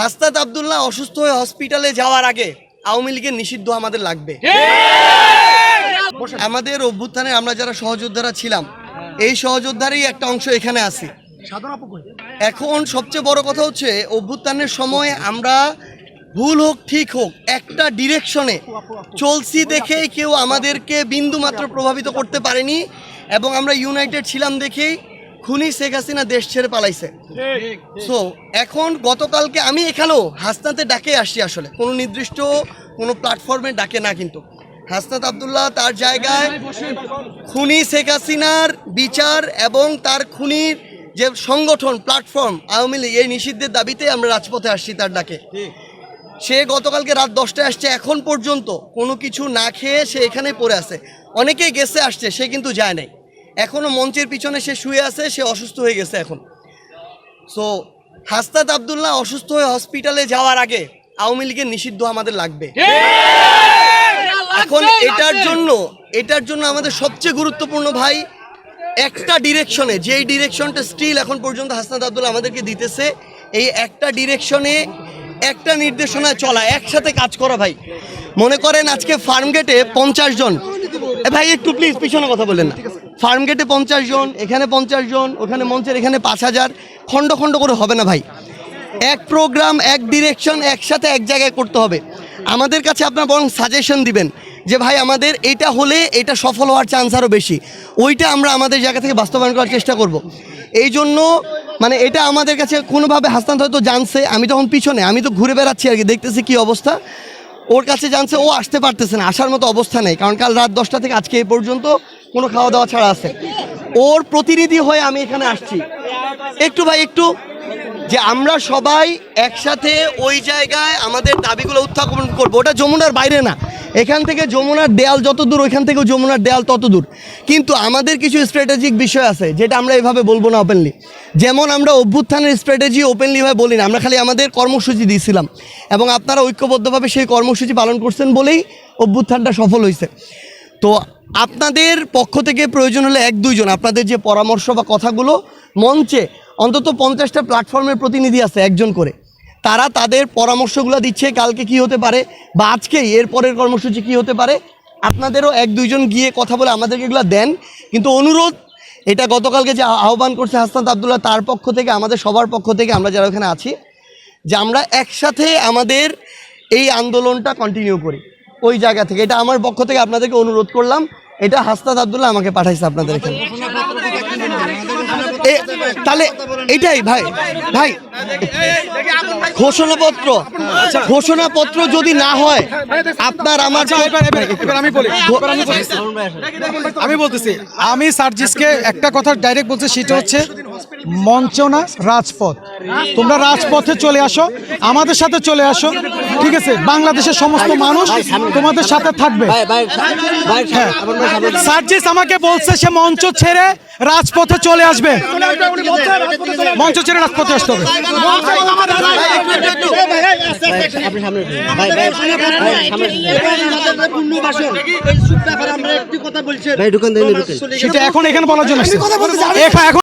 হাস্তাত আবদুল্লাহ অসুস্থ হয়ে হসপিটালে যাওয়ার আগে আওয়ামী লীগের নিষিদ্ধ আমাদের লাগবে। আমাদের অভ্যুত্থানে আমরা যারা সহযোদ্ধারা ছিলাম এই সহযোদ্ধারই একটা অংশ এখানে আছি। এখন সবচেয়ে বড় কথা হচ্ছে অভ্যুত্থানের সময় আমরা ভুল হোক ঠিক হোক একটা ডিরেকশনে চলছি দেখেই কেউ আমাদেরকে বিন্দু মাত্র প্রভাবিত করতে পারেনি এবং আমরা ইউনাইটেড ছিলাম দেখেই খুনি শেখ হাসিনা দেশ ছেড়ে পালাইছে। সো এখন গতকালকে আমি এখানেও হাসনাতে ডাকে আসছি আসলে। কোনো নির্দিষ্ট কোনো প্ল্যাটফর্মে ডাকে না কিন্তু। হাসনাত আবদুল্লাহ তার জায়গায় খুনি শেখ হাসিনার বিচার এবং তার খুনির যে সংগঠন প্ল্যাটফর্ম আওয়ামী লীগ এই নিষিদ্ধের দাবিতে আমরা রাজপথে আসছি তার ডাকে। সে গতকালকে রাত দশটায় আসছে। এখন পর্যন্ত কোনো কিছু না খেয়ে সে এখানে পড়ে আছে। অনেকেই গেছে আসছে সে কিন্তু যায় নাই। এখনও মঞ্চের পিছনে সে শুয়ে আছে সে অসুস্থ হয়ে গেছে এখন। সো হাস্তাত আবদুল্লাহ অসুস্থ হয়ে হসপিটালে যাওয়ার আগে আওয়ামী লীগের নিষিদ্ধ আমাদের লাগবে। এখন এটার জন্য এটার জন্য আমাদের সবচেয়ে গুরুত্বপূর্ণ ভাই একটা ডিরেকশনে যেই ডিরেকশনটা স্টিল এখন পর্যন্ত হাসনাত আবদুল্লাহ আমাদেরকে দিতেছে এই একটা ডিরেকশনে একটা নির্দেশনায় চলা একসাথে কাজ করা ভাই। মনে করেন আজকে ফার্মগেটে পঞ্চাশ জন ভাই একটু প্লিজ পিছনে কথা বলেন না। ফার্ম গেটে পঞ্চাশ জন এখানে পঞ্চাশ জন ওখানে মঞ্চের এখানে পাঁচ হাজার। খণ্ড খণ্ড করে হবে না ভাই। এক প্রোগ্রাম এক ডিরেকশন একসাথে এক জায়গায় করতে হবে। আমাদের কাছে আপনার বরং সাজেশন দিবেন যে ভাই আমাদের এটা হলে এটা সফল হওয়ার চান্স আরও বেশি। ওইটা আমরা আমাদের জায়গা থেকে বাস্তবায়ন করার চেষ্টা করব। এই জন্য মানে এটা আমাদের কাছে কোনোভাবে হাসনাত তো জানছে। আমি তখন পিছনে আমি তো ঘুরে বেড়াচ্ছি আর কি দেখতেছি কী অবস্থা। ওর কাছে জানছে, ও আসতে পারতেছে না, আসার মতো অবস্থা নেই, কারণ কাল রাত দশটা থেকে আজকে এই পর্যন্ত কোনো খাওয়া দাওয়া ছাড়া আছে। ওর প্রতিনিধি হয়ে আমি এখানে আসছি। একটু ভাই, একটু, যে আমরা সবাই একসাথে ওই জায়গায় আমাদের দাবিগুলো উত্থাপন করব, ওটা যমুনার বাইরে না। এখান থেকে যমুনার দেয়াল যত দূর, ওইখান থেকেও যমুনার দেয়াল তত দূর। কিন্তু আমাদের কিছু স্ট্র্যাটেজিক বিষয় আছে, যেটা আমরা এভাবে বলব না ওপেনলি যেমন আমরা অভ্যুত্থানের স্ট্র্যাটেজি ওপেনলিভাবে বলি না আমরা খালি আমাদের কর্মসূচি দিয়েছিলাম। এবং আপনারা ঐক্যবদ্ধভাবে সেই কর্মসূচি পালন করছেন বলেই অভ্যুত্থানটা সফল হয়েছে। তো আপনাদের পক্ষ থেকে প্রয়োজন হলে এক, দুইজন, আপনাদের যে পরামর্শ বা কথাগুলো মঞ্চে অন্তত পঞ্চাশটা প্ল্যাটফর্মের প্রতিনিধি আছে একজন করে। তারা তাদের পরামর্শগুলো দিচ্ছে কালকে কি হতে পারে বা আজকেই এর পরের কর্মসূচি কি হতে পারে। আপনাদেরও এক দুইজন গিয়ে কথা বলে আমাদেরকে এগুলো দেন। কিন্তু অনুরোধ, এটা গতকালকে যে আহ্বান করছে হাসনাত আবদুল্লাহ, তার পক্ষ থেকে, আমাদের সবার পক্ষ থেকে আমরা যারা ওখানে আছি, যে আমরা একসাথে আমাদের এই আন্দোলনটা কন্টিনিউ করি। ওই জায়গা থেকে। এটা আমার পক্ষ থেকে আপনাদেরকে অনুরোধ করলাম। এটা হাসনাত আবদুল্লাহ আমাকে পাঠাইছে আপনাদের এখানে। তাহলে এটাই ভাই ভাই। ঘোষণাপত্র। ঘোষণাপত্র যদি না হয় আপনার আমার আচ্ছা, আমি আমি বলি। আমি বলতেছি আমি সার্জিসকে একটা কথা ডাইরেক্ট বলছি সেটা হচ্ছে মঞ্চ না রাজপথ। তোমরা রাজপথে চলে আসো আমাদের সাথে চলে আসো। ঠিক আছে বাংলাদেশের সমস্ত মানুষ তোমাদের সাথে থাকবে হ্যাঁ সার্জিস আমাকে বলছে সে মঞ্চ ছেড়ে রাজপথে চলে আসবে মঞ্চ ছেড়ে রাজপথে আসতে হবে সেটা এখন এখানে বলার জন্য এখন